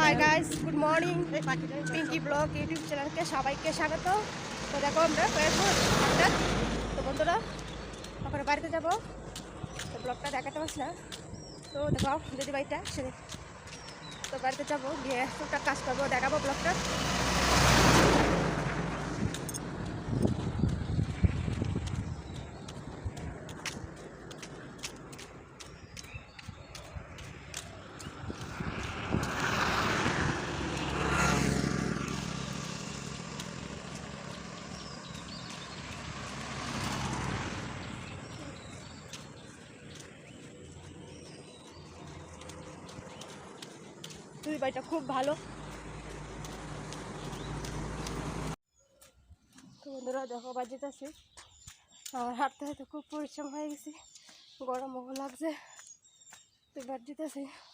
Hi guys good morning Pinky blog YouTube চ্যানেলকে সবাইকে স্বাগত তো দেখো আমরা তো বন্ধুরা ওখানে বাড়িতে যাব। তো ব্লগটা দেখাতে পারছি না। তো দেখো দিদি বাড়িটা সে তো বাড়িতে যাব, গিয়ে টুকটাক কাজ করব, দেখাবো ব্লগটা বাড়িটা খুব ভালো। বন্ধুরা, দেখো বাজিতেছি আর হাঁটতে হাঁটতে খুব পরিশ্রম হয়ে গেছি। গরমও লাগছে। তো বাজিতেছি তো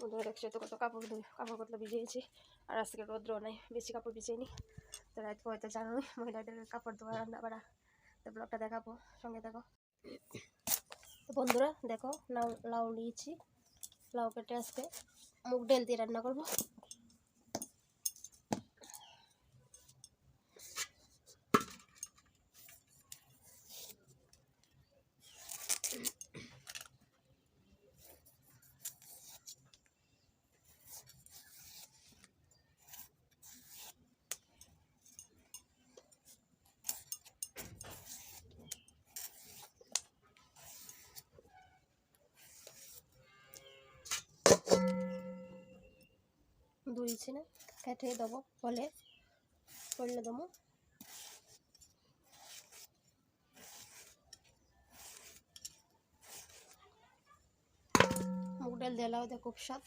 বন্ধুরা দেখছ তো কত কাপড় কাপড় কতলা ভিজিয়েছি আর আজকে রোদ্র নাই, বেশি কাপড় ভিজিয়েনি তো রাত পরে তো জানোই, মহিলাদের কাপড় ধোয়া, রান্না বাড়া। তো ব্লগটা দেখাবো, সঙ্গে দেখো তো বন্ধুরা, দেখো, লাউ লাউ নিয়েছি, লাউ কেটে আজকে মুগ ডেল দিয়ে রান্না করব। ধুয়েছি না কেটে দেবো ফলে করলে দেবো। মুগ ডাল দিয়ে খুব স্বাদ।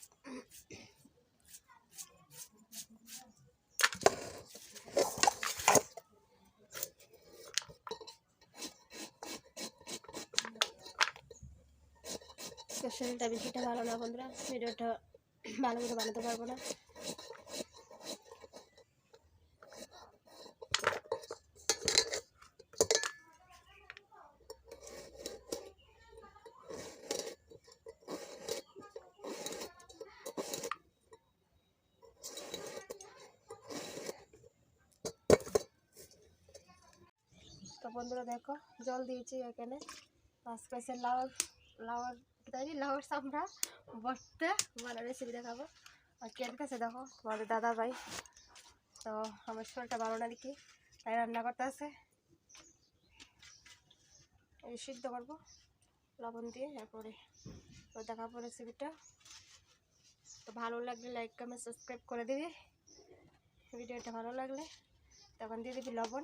শরীরটা বেশিটা ভালো না বন্ধুরা, ভিডিওটা ভালো করে বানাতে পারব না। তো বন্ধুরা দেখো, জল দিয়েছি এখানে। পাঁচ পেসের লাউর লাউর তাই? লাউর সামরা বসতে মানে রেসিপি দেখাবো। আর কেন কাছে দেখো? তোমাদের দাদা ভাই। তো আমার শরীরটা ভালো না দেখি, তাই রান্না করতে আছে। এই সিদ্ধ করব, লবণ দিয়ে তারপরে তো দেখাবো রেসিপিটা তো ভালো লাগলে লাইক কমেন্ট সাবস্ক্রাইব করে দিবি। ভিডিওটা ভালো লাগলে তখন দিয়ে দিবি লবণ।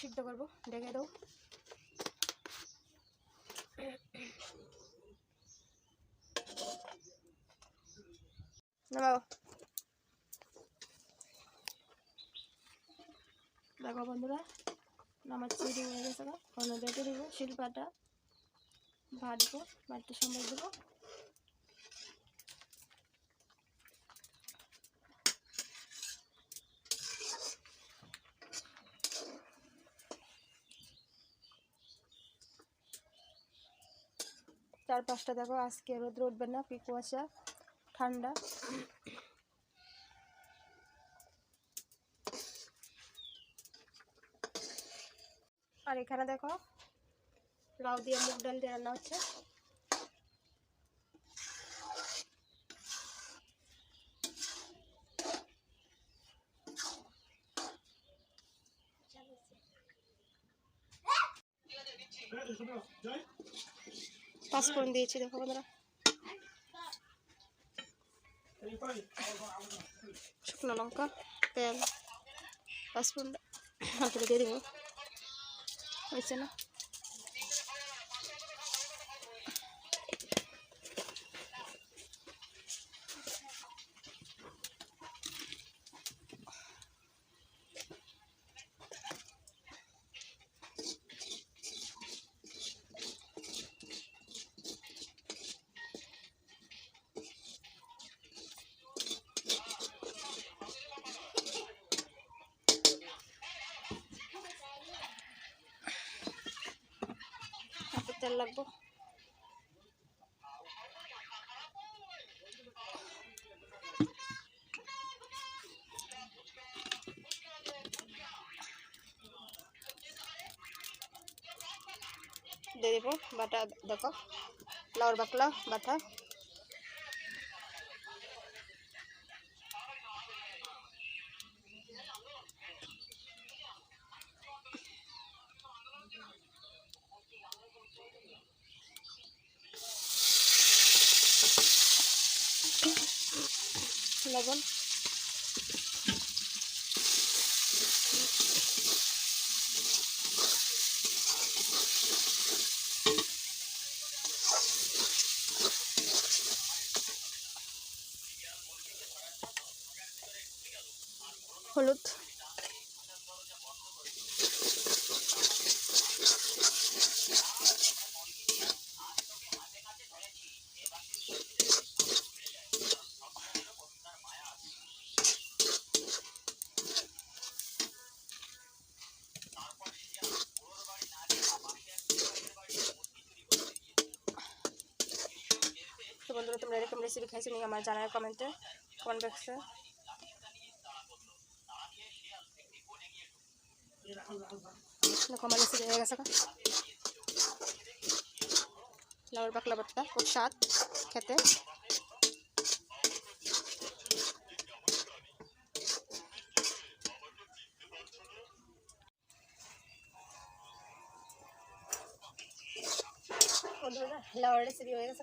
সিদ্ধ করব ডেকে দেবো নামাও দেখো বন্ধুরা আমার চিড়ি হয়ে গেছে অন্য বেটে দেবো শিল্পাটা ভাজবো বাড়িতে সম্ভব দেবো। চার পাঁচটা দেখো, আজকে রোদ্র উঠবে না, কি কুয়াশা। ঠান্ডা। আর এখানে দেখো, লাউ দিয়ে মুগ ডাল দিয়ে রান্না হচ্ছে। পাঁচফোড়ন দিয়েছি, দেখো বন্ধুরা। শুকনো লঙ্কা তেল পাঁচফোড়ন হাতে দিয়ে দেবো। হয়েছে না? তেল লাগবো। দিয়ে দেবো বাটা দেখো লাউর বাকলা বাটা লবণ হলুদ। তো বন্ধুরা তোমরা এরকম রেসিপি খাইছো নি আমার জানার কমেন্টে কমেন্ট বক্সে দেখো আমার রেসিপি হয়ে গেছে লাউর বাকলা ভর্তা খুব স্বাদ খেতে বন্ধুরা লাউর রেসিপি হয়ে গেছে